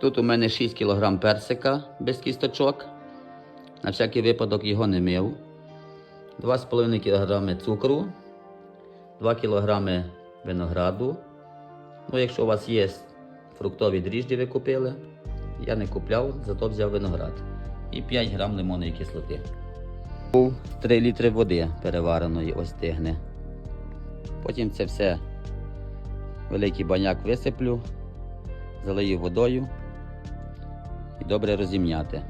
Тут у мене 6 кг персика без кісточок. На всякий випадок його не мив. 2,5 кг цукру, 2 кг винограду. Ну, якщо у вас є фруктові дріжджі, ви купили. Я не купляв, зато взяв виноград. І 5 г лимонної кислоти. 3 літри води перевареної ось стигне. Потім це все великий баняк висиплю, залию водою добре розім'яти.